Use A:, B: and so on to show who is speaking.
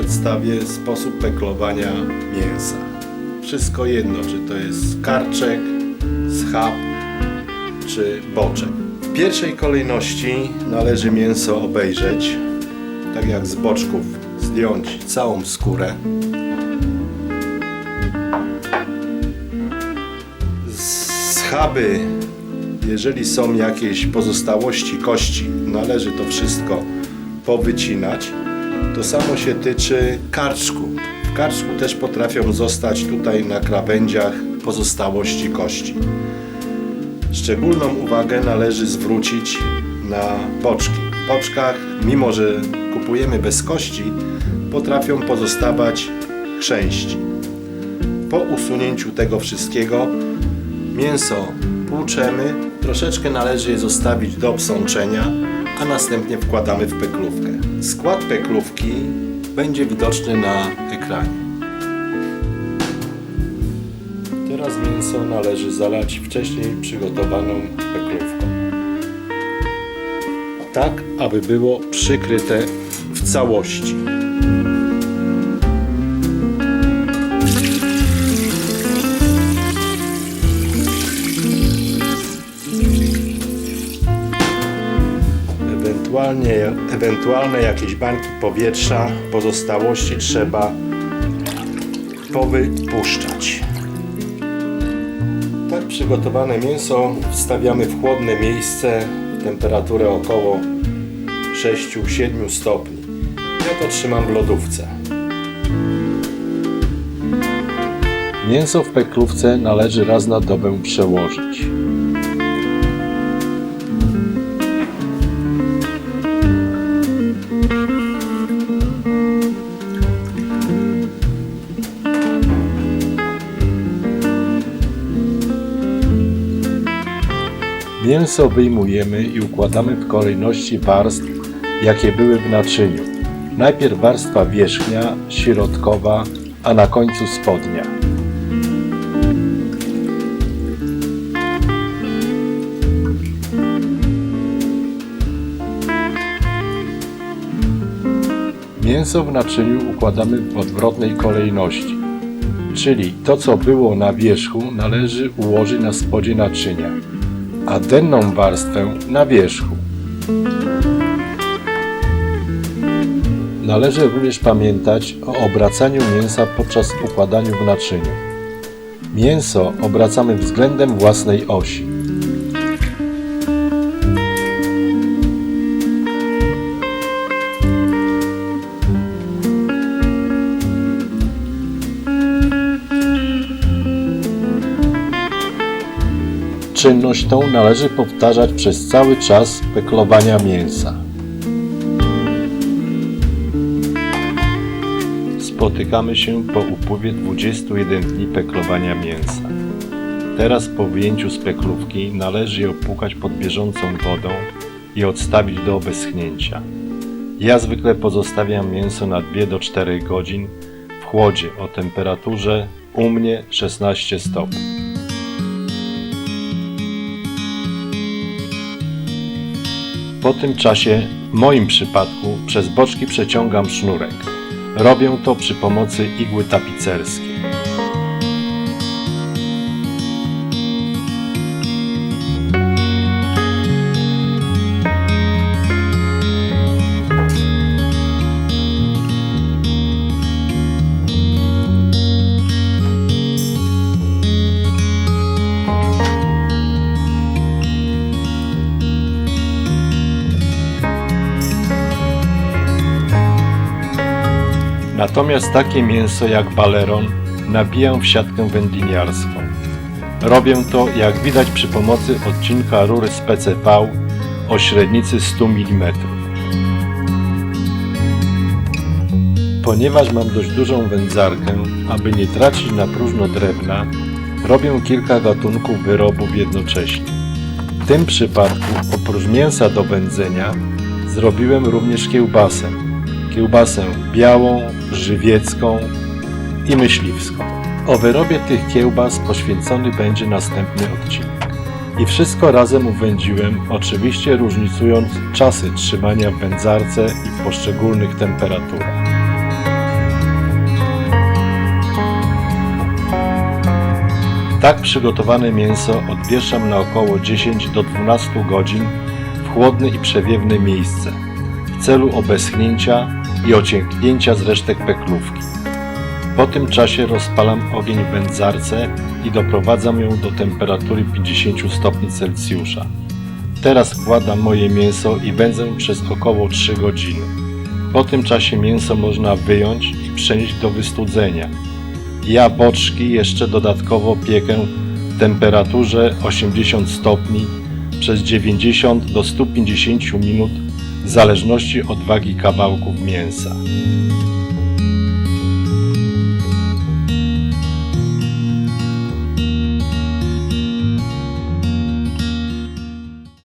A: przedstawię sposób peklowania mięsa. Wszystko jedno, czy to jest karczek, schab, czy boczek. W pierwszej kolejności należy mięso obejrzeć, tak jak z boczków zdjąć całą skórę. Schaby, jeżeli są jakieś pozostałości kości, należy to wszystko powycinać. To samo się tyczy karczku. W karczku też potrafią zostać tutaj na krawędziach pozostałości kości. Szczególną uwagę należy zwrócić na boczki. W boczkach, mimo że kupujemy bez kości, potrafią pozostawać chrzęści. Po usunięciu tego wszystkiego mięso płuczemy, troszeczkę należy je zostawić do obsączenia, a następnie wkładamy w peklówkę. Skład peklówki będzie widoczny na ekranie. Teraz mięso należy zalać wcześniej przygotowaną peklówką. Tak, aby było przykryte w całości. Ewentualnie, ewentualne jakieś bańki powietrza, pozostałości trzeba powypuszczać. Tak przygotowane mięso wstawiamy w chłodne miejsce temperaturę około 6-7 stopni. Ja to trzymam w lodówce. Mięso w peklówce należy raz na dobę przełożyć. Mięso wyjmujemy i układamy w kolejności warstw, jakie były w naczyniu. Najpierw warstwa wierzchnia, środkowa, a na końcu spodnia. Mięso w naczyniu układamy w odwrotnej kolejności, czyli to co było na wierzchu należy ułożyć na spodzie naczynia a denną warstwę na wierzchu. Należy również pamiętać o obracaniu mięsa podczas układania w naczyniu. Mięso obracamy względem własnej osi. Czynność tą należy powtarzać przez cały czas peklowania mięsa. Spotykamy się po upływie 21 dni peklowania mięsa. Teraz po wyjęciu z peklówki należy je opłukać pod bieżącą wodą i odstawić do obeschnięcia. Ja zwykle pozostawiam mięso na 2 do 4 godzin w chłodzie o temperaturze u mnie 16 stopni. Po tym czasie, w moim przypadku, przez boczki przeciągam sznurek. Robię to przy pomocy igły tapicerskiej. Natomiast takie mięso jak baleron nabijam w siatkę wędliniarską. Robię to jak widać przy pomocy odcinka rury z PCV o średnicy 100 mm. Ponieważ mam dość dużą wędzarkę, aby nie tracić na próżno drewna, robię kilka gatunków wyrobów jednocześnie. W tym przypadku oprócz mięsa do wędzenia zrobiłem również kiełbasę. Kiełbasę białą, żywiecką i myśliwską. O wyrobie tych kiełbas poświęcony będzie następny odcinek. I wszystko razem uwędziłem, oczywiście różnicując czasy trzymania w wędzarce i w poszczególnych temperaturach. Tak przygotowane mięso odwieszam na około 10 do 12 godzin w chłodne i przewiewne miejsce w celu obeschnięcia i ocieknięcia z resztek peklówki. Po tym czasie rozpalam ogień w wędzarce i doprowadzam ją do temperatury 50 stopni Celsjusza. Teraz wkładam moje mięso i wędzę przez około 3 godziny. Po tym czasie mięso można wyjąć i przenieść do wystudzenia. Ja boczki jeszcze dodatkowo piekę w temperaturze 80 stopni przez 90 do 150 minut w zależności od wagi kawałków mięsa.